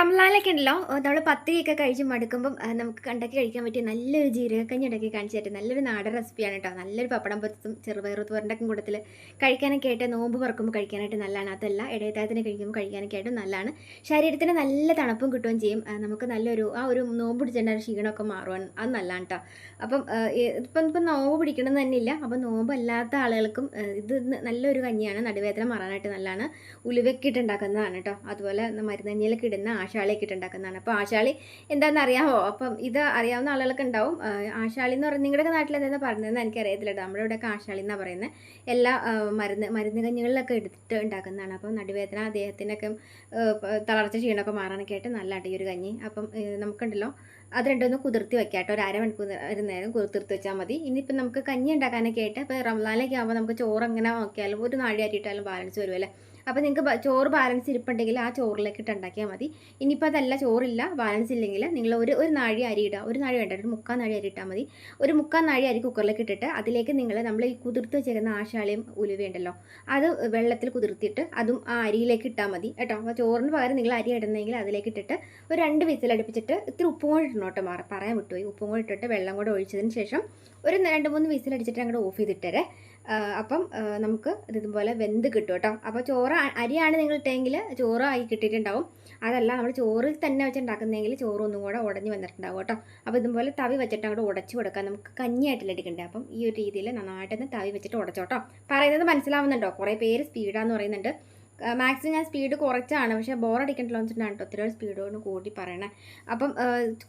റംലാനൊക്കെ ഉണ്ടല്ലോ. നമ്മൾ പത്തിരിയൊക്കെ കഴിച്ച് മടുക്കുമ്പം നമുക്ക് കണ്ടൊക്കെ കഴിക്കാൻ പറ്റിയ നല്ലൊരു ജീരകക്കഞ്ഞി ഉണ്ടാക്കി കാണിച്ചു തരും നല്ലൊരു നാടൻ റെസിപ്പിയാണ് കേട്ടോ നല്ലൊരു പപ്പടം പൊത്തും ചെറുപയർ തോരന്റെ കൂട്ടത്തിൽ കഴിക്കാനൊക്കെ ആയിട്ട് നോമ്പ് പറക്കുമ്പോൾ കഴിക്കാനായിട്ട് നല്ലതാണ്. അതല്ല ഇടയത്തായത്തിന് കഴിക്കുമ്പോൾ കഴിക്കാനൊക്കെ ആയിട്ട് നല്ലതാണ്. ശരീരത്തിന് നല്ല തണുപ്പും കിട്ടുകയും ചെയ്യും. നമുക്ക് നല്ലൊരു ആ ഒരു നോമ്പ് പിടിച്ചേണ്ട ഒരു ക്ഷീണമൊക്കെ മാറുവാൻ അത് നല്ലതാണ് കേട്ടോ അപ്പം ഇപ്പം ഇപ്പം നോമ്പ് പിടിക്കണമെന്ന് തന്നെ ഇല്ല അപ്പം നോമ്പല്ലാത്ത ആളുകൾക്കും ഇത് നല്ലൊരു കഞ്ഞിയാണ്. നടുവേദന മാറാനായിട്ട് നല്ലതാണ്. ഉണ്ടാക്കുന്നതാണ് കേട്ടോ അതുപോലെ മരുന്നഞ്ഞിലൊക്കെ ഇടുന്ന ആശാളിയൊക്കെ ഇട്ട് ഉണ്ടാക്കുന്നതാണ് അപ്പോൾ ആശാളി എന്താണെന്ന് അറിയാമോ അപ്പം ഇത് അറിയാവുന്ന ആളുകളൊക്കെ ഉണ്ടാവും. ആശാളി എന്ന് പറയുന്നത് നിങ്ങളുടെ നാട്ടിൽ എന്താണെന്ന് പറഞ്ഞതെന്ന് എനിക്കറിയത്തില്ല കേട്ടോ നമ്മുടെ ഇവിടെയൊക്കെ ആശാളി എന്നാണ് പറയുന്നത്. എല്ലാ മരുന്ന് മരുന്ന് കഞ്ഞികളിലൊക്കെ എടുത്തിട്ട് ഉണ്ടാക്കുന്നതാണ്. അപ്പം നടുവേദന അദ്ദേഹത്തിനൊക്കെ തളർച്ച ക്ഷീണമൊക്കെ മാറാനൊക്കെ ആയിട്ട് നല്ല ഈ ഒരു കഞ്ഞി. അപ്പം നമുക്കുണ്ടല്ലോ അത് രണ്ടൊന്ന് കുതിർത്തി വെക്കാം കേട്ടോ. ഒരു അരമണിക്കൂർ ഒരു നേരം കുതിർത്തി വെച്ചാൽ മതി. ഇനിയിപ്പോൾ നമുക്ക് കഞ്ഞി ഉണ്ടാക്കാനൊക്കെ ആയിട്ട് ഇപ്പോൾ റംലാനൊക്കെ ആകുമ്പോൾ നമുക്ക് ചോറ് അങ്ങനെ നോക്കിയാലും ഒരു നാഴി അരിയിട്ടാലും ബാലൻസ് വരുമല്ലേ? അപ്പോൾ നിങ്ങൾക്ക് ചോറ് ബാലൻസ് ഇരിപ്പുണ്ടെങ്കിൽ ആ ചോറിലേക്ക് ഇട്ട് ഉണ്ടാക്കിയാൽ മതി. ഇനിയിപ്പോൾ അതല്ല ചോറില്ല ബാലൻസ് ഇല്ലെങ്കിൽ നിങ്ങൾ ഒരു ഒരു നാഴി അരി ഇടുക ഒരു നാഴി വേണ്ട ഒരു മുക്കാൽ നാഴി അരി ഇട്ടാൽ മതി. ഒരു മുക്കാൽ നാഴി അരി കുക്കറിലേക്ക് ഇട്ടിട്ട് അതിലേക്ക് നിങ്ങൾ നമ്മൾ ഈ കുതിർത്ത് വെച്ചേക്കുന്ന ആശാളയും ഉലുവയുണ്ടല്ലോ അത് വെള്ളത്തിൽ കുതിർത്തിയിട്ട് അതും ആ അരിയിലേക്ക് ഇട്ടാൽ മതി കേട്ടോ. അപ്പോൾ ചോറിന് പകരം നിങ്ങൾ അരി ഇടുന്നെങ്കിൽ അതിലേക്ക് ഇട്ടിട്ട് ഒരു രണ്ട് വിസിൽ അടുപ്പിച്ചിട്ട് ഇത്തിരി ഉപ്പും കൂടി ഇടണം കേട്ടോ. മാറ പറയാൻ വിട്ടുപോയി. ഉപ്പും കൂടി ഇട്ടിട്ട് വെള്ളം കൂടെ ഒഴിച്ചതിന് ശേഷം ഒരു രണ്ട് മൂന്ന് വിസിൽ അടിച്ചിട്ട് അങ്ങോട്ട് ഓഫ് ചെയ്തിട്ടേ അപ്പം നമുക്ക് ഇതുപോലെ വെന്ത് കിട്ടും കേട്ടോ. അപ്പോൾ ചോറ് അ- അരിയാണ് നിങ്ങൾ ഇട്ടെങ്കിൽ ചോറ് ആയി കിട്ടിയിട്ടുണ്ടാവും. അതല്ല നമ്മൾ ചോറിൽ തന്നെ വെച്ചിട്ടുണ്ടാക്കുന്നതെങ്കിൽ ചോറ് ഒന്നും കൂടെ ഉടഞ്ഞ് വന്നിട്ടുണ്ടാവും കേട്ടോ. അപ്പോൾ ഇതുപോലെ തവി വെച്ചിട്ട് അങ്ങോട്ട് ഉടച്ച് കൊടുക്കാം. നമുക്ക് കഞ്ഞിയായിട്ടല്ല എടുക്കണ്ടേ? അപ്പം ഈ ഒരു രീതിയിൽ നന്നായിട്ടൊന്ന് തവി വെച്ചിട്ട് ഉടച്ചോട്ടോ പറയുന്നത് മനസ്സിലാവുന്നുണ്ടോ? കുറേ പേര് സ്പീഡാന്ന് പറയുന്നുണ്ട്. മാക്സിമം ഞാൻ സ്പീഡ് കുറച്ചാണ്. പക്ഷേ ബോറടിക്കണ്ടല്ലോ വെച്ചിട്ടാണ് കേട്ടോ ഒത്തിരി സ്പീഡ് കൊണ്ട് കൂട്ടി പറയണേ. അപ്പം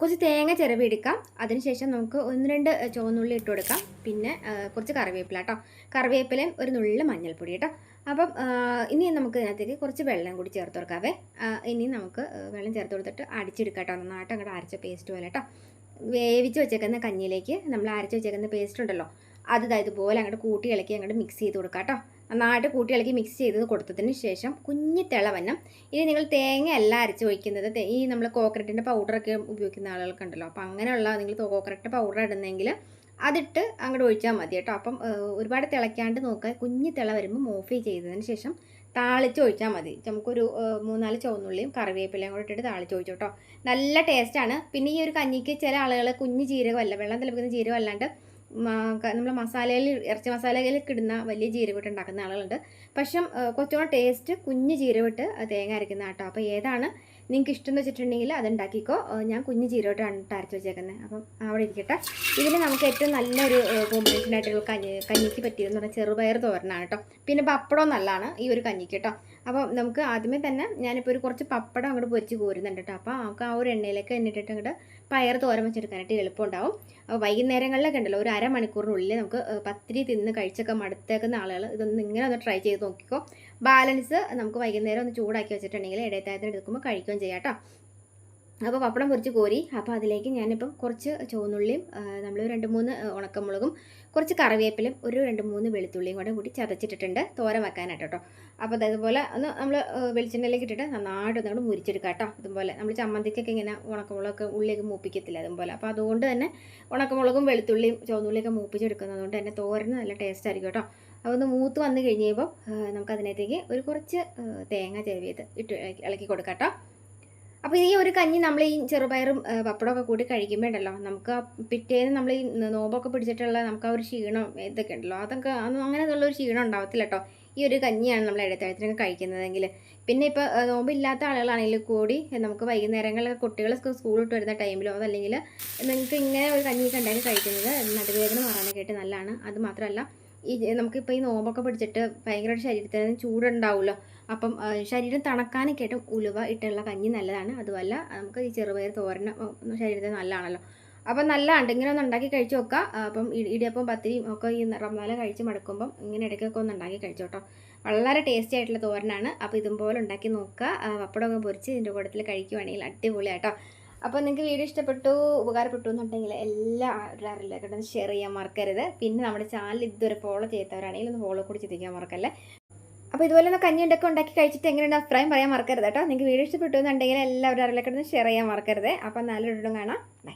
കുറച്ച് തേങ്ങ ചിരവി എടുക്കാം. അതിനുശേഷം നമുക്ക് ഒന്ന് രണ്ട് ചുവന്നുള്ളി ഇട്ട് കൊടുക്കാം. പിന്നെ കുറച്ച് കറിവേപ്പില കേട്ടോ. കറിവേപ്പിലയും ഒരു നുള്ളി മഞ്ഞൾപ്പൊടി കേട്ടോ. അപ്പം ഇനി നമുക്ക് ഇതിനകത്തേക്ക് കുറച്ച് വെള്ളം കൂടി ചേർത്ത് കൊടുക്കാവേ. ഇനി നമുക്ക് വെള്ളം ചേർത്ത് കൊടുത്തിട്ട് അടിച്ചെടുക്കാം കേട്ടോ നന്നായിട്ട് അങ്ങോട്ട് അരച്ച പേസ്റ്റ് പോലെ കേട്ടോ വേവിച്ച് വെച്ചേക്കുന്ന കഞ്ഞിയിലേക്ക് നമ്മൾ അരച്ച് വെച്ചേക്കുന്ന പേസ്റ്റ് ഉണ്ടല്ലോ അത് ഇതുപോലെ അങ്ങോട്ട് കൂട്ടി ഇളക്കി അങ്ങോട്ട് മിക്സ് ചെയ്ത് കൊടുക്കാം കേട്ടോ നന്നായിട്ട് കൂട്ടി ഇളക്കി മിക്സ് ചെയ്ത് കൊടുത്തതിന് ശേഷം കുഞ്ഞി തിളവന്നം ഇനി നിങ്ങൾ തേങ്ങ അല്ല അരച്ച് ഒഴിക്കുന്നത്. ഈ നമ്മൾ കോക്കനട്ടിന്റെ പൗഡറൊക്കെ ഉപയോഗിക്കുന്ന ആളുകൾക്കുണ്ടല്ലോ. അപ്പോൾ അങ്ങനെയുള്ള നിങ്ങൾ കോക്കനട്ട് പൗഡർ ഇടുന്നെങ്കിൽ അതിട്ട് അങ്ങോട്ട് ഒഴിച്ചാൽ മതി കേട്ടോ. അപ്പം ഒരുപാട് തിളയ്ക്കാണ്ട് നോക്കുക കുഞ്ഞ് തിള വരുമ്പോൾ ഓഫ് ചെയ്തതിന് ശേഷം താളിച്ച് ഒഴിച്ചാൽ മതി. നമുക്കൊരു മൂന്നാൽ ചുവന്നുള്ളിയും കറിവേപ്പിലയും കൂടെ ഇട്ടിട്ട് താളിച്ച് ഒഴിച്ചു കേട്ടോ നല്ല ടേസ്റ്റാണ് പിന്നെ ഈ ഒരു കഞ്ഞിക്ക് ചില ആളുകൾ കുഞ്ഞ് ജീരകമല്ല വെള്ളം തിളപ്പിക്കുന്ന ജീരകം അല്ലാണ്ട് നമ്മൾ മസാലയിൽ ഇറച്ചി മസാലയിലേക്ക് ഇടുന്ന വലിയ ജീരവിട്ട് ഉണ്ടാക്കുന്ന ആളുകളുണ്ട്. പക്ഷെ കുറച്ചുകൂടെ ടേസ്റ്റ് കുഞ്ഞ് ജീരവിട്ട് തേങ്ങ അരക്കുന്ന കേട്ടോ. അപ്പോൾ ഏതാണ് നിങ്ങൾക്ക് ഇഷ്ടം എന്ന് വെച്ചിട്ടുണ്ടെങ്കിൽ അത് ഉണ്ടാക്കിക്കോ. ഞാൻ കുഞ്ഞ് ജീരവിട്ടാണ് അരച്ച് വെച്ചേക്കുന്നത് അപ്പം അവിടെ ഇരിക്കട്ടെ. ഇതിന് നമുക്ക് ഏറ്റവും നല്ലൊരു കോമ്പിനേഷൻ ആയിട്ടുള്ള കഞ്ഞി കഞ്ഞിക്ക് പറ്റിയതെന്ന് പറഞ്ഞാൽ ചെറുപയർ തോരനാണ് കേട്ടോ. പിന്നെ പപ്പടം നല്ലതാണ് ഈ ഒരു കഞ്ഞിക്ക് കേട്ടോ. അപ്പോൾ നമുക്ക് ആദ്യമേ തന്നെ ഞാനിപ്പോൾ ഒരു കുറച്ച് പപ്പടം അങ്ങോട്ട് പൊരിച്ച് കോരുന്നുണ്ട് കേട്ടോ. അപ്പോൾ നമുക്ക് ആ ഒരു എണ്ണയിലേക്ക് എണ്ണിട്ടിട്ട് അങ്ങോട്ട് പയർ തോരൻ വെച്ചെടുക്കാനായിട്ട് എളുപ്പമുണ്ടാവും. അപ്പോൾ വൈകുന്നേരങ്ങളിലൊക്കെ ഉണ്ടല്ലോ ഒരു അരമണിക്കൂറിനുള്ളിൽ നമുക്ക് പത്തിരി തിന്ന് കഴിച്ചൊക്കെ മടുത്തേക്കുന്ന ആളുകൾ ഇതൊന്ന് ഇങ്ങനെ ഒന്ന് ട്രൈ ചെയ്ത് നോക്കിക്കോ. ബാലൻസ് നമുക്ക് വൈകുന്നേരം ഒന്ന് ചൂടാക്കി വെച്ചിട്ടുണ്ടെങ്കിൽ ഇടയത്തായത്തിന് എടുക്കുമ്പോൾ കഴിക്കുകയും ചെയ്യാം കേട്ടോ. അപ്പോൾ പപ്പടം പൊരിച്ച് കോരി അപ്പോൾ അതിലേക്ക് ഞാനിപ്പം കുറച്ച് ചുവന്നുള്ളിയും നമ്മൾ രണ്ട് മൂന്ന് ഉണക്കമുളകും കുറച്ച് കറിവേപ്പിലും ഒരു രണ്ട് മൂന്ന് വെളുത്തുള്ളിയും കൂടെ കൂടി ചതച്ചിട്ടിട്ടുണ്ട് തോരൻ വെക്കാനായിട്ട് കേട്ടോ അപ്പോൾ അതേപോലെ ഒന്ന് നമ്മൾ വെളിച്ചെണ്ണയിലേക്ക് ഇട്ടിട്ട് നന്നായിട്ട് ഒന്നുകൂടെ മുരിച്ചെടുക്കുക കേട്ടോ ഇതുപോലെ നമ്മൾ ചമ്മന്തിക്കൊക്കെ ഇങ്ങനെ ഉണക്കമുളകൊക്കെ ഉള്ളിലേക്ക് മൂപ്പിക്കത്തില്ല അതുപോലെ. അപ്പോൾ അതുകൊണ്ട് തന്നെ ഉണക്കമുളകും വെളുത്തുള്ളിയും ചുവന്നുള്ളിയൊക്കെ മൂപ്പിച്ചെടുക്കുന്നത് കൊണ്ട് തന്നെ തോരന് നല്ല ടേസ്റ്റ് ആയിരിക്കും കേട്ടോ അപ്പോൾ ഒന്ന് മൂത്ത് വന്ന് കഴിഞ്ഞ് കഴിയുമ്പോൾ നമുക്ക് അതിനകത്തേക്ക് ഒരു കുറച്ച് തേങ്ങ ചെവിയത് ഇട്ട് ഇളക്കി കൊടുക്കാം കേട്ടോ അപ്പോൾ ഈ ഒരു കഞ്ഞി നമ്മൾ ഈ ചെറുപയറും പപ്പടമൊക്കെ കൂടി കഴിക്കുമ്പോൾ ഉണ്ടല്ലോ നമുക്ക് പിറ്റേന്ന് നമ്മൾ ഈ നോമ്പൊക്കെ പിടിച്ചിട്ടുള്ള നമുക്ക് ആ ഒരു ക്ഷീണം ഇതൊക്കെ ഉണ്ടല്ലോ അതൊക്കെ അതൊന്നും അങ്ങനെയുള്ള ഒരു ക്ഷീണം ഉണ്ടാവത്തില്ല കേട്ടോ ഈ ഒരു കഞ്ഞിയാണ് നമ്മൾ ഇടത്തരത്തിനൊക്കെ കഴിക്കുന്നതെങ്കിൽ പിന്നെ ഇപ്പോൾ നോമ്പില്ലാത്ത ആളുകളാണെങ്കിൽ കൂടി നമുക്ക് വൈകുന്നേരങ്ങളിൽ കുട്ടികൾ സ്കൂൾ വിട്ട് വരുന്ന ടൈമിലോ അതല്ലെങ്കിൽ നിങ്ങൾക്ക് ഇങ്ങനെ ഒരു കഞ്ഞിയൊക്കെ ഉണ്ടാക്കി കഴിക്കുന്നത് നടുവേദന മാറാനൊക്കെ ആയിട്ട് നല്ലതാണ്. അത് മാത്രമല്ല ഈ നമുക്കിപ്പോൾ ഈ നോമ്പൊക്കെ പിടിച്ചിട്ട് ഭയങ്കരമായിട്ട് ശരീരത്തിന് ചൂടുണ്ടാവുമല്ലോ അപ്പം ശരീരം തണക്കാനൊക്കെ ആയിട്ട് ഉലുവ ഇട്ടുള്ള കഞ്ഞി നല്ലതാണ്. അതുമല്ല നമുക്ക് ഈ ചെറുപയർ തോരൻ ശരീരത്തിന് നല്ലതാണല്ലോ. അപ്പം നല്ലതാണ് ഇങ്ങനെ ഒന്ന് ഉണ്ടാക്കി കഴിച്ചു നോക്കുക അപ്പം ഇടിയപ്പം പത്തിരിയും ഒക്കെ ഈ റമ്മാല കഴിച്ച് മടക്കുമ്പം ഇങ്ങനെ ഇടയ്ക്കൊക്കെ ഒന്ന് ഉണ്ടാക്കി കഴിച്ചു കേട്ടോ വളരെ ടേസ്റ്റി ആയിട്ടുള്ള തോരനാണ്. അപ്പോൾ ഇതുപോലെ ഉണ്ടാക്കി നോക്കുക പപ്പടമൊക്കെ പൊരിച്ച് ഇതിന്റെ കൂട്ടത്തിൽ കഴിക്കുവാണെങ്കിൽ അടിപൊളിയാട്ടോ അപ്പോൾ നിങ്ങൾക്ക് വീഡിയോ ഇഷ്ടപ്പെട്ടു ഉപകാരപ്പെട്ടു എന്നുണ്ടെങ്കിൽ എല്ലാവരും അറിയില്ല ഷെയർ ചെയ്യാൻ മറക്കരുത്. പിന്നെ നമ്മുടെ ചാനൽ ഇതുവരെ ഫോളോ ചെയ്യാത്തവരാണെങ്കിൽ ഒന്ന് ഫോളോ കൂടി ചെയ്തിരിക്കാൻ മറക്കല്ലേ? അപ്പോൾ ഇതുപോലെ ഒന്ന് കഞ്ഞി ഉണ്ടൊക്കെ ഉണ്ടാക്കി കഴിച്ചിട്ട് എങ്ങനെയുണ്ട് അഭിപ്രായം പറയാൻ മറക്കരുത് കേട്ടോ. നിങ്ങൾക്ക് വീഡിയോ ഇഷ്ടപ്പെട്ടു എന്നുണ്ടെങ്കിൽ എല്ലാവരും അറിയില്ല ഷെയർ ചെയ്യാൻ മറക്കരുത്. അപ്പോൾ നല്ലൊരു കാണാം. ബൈ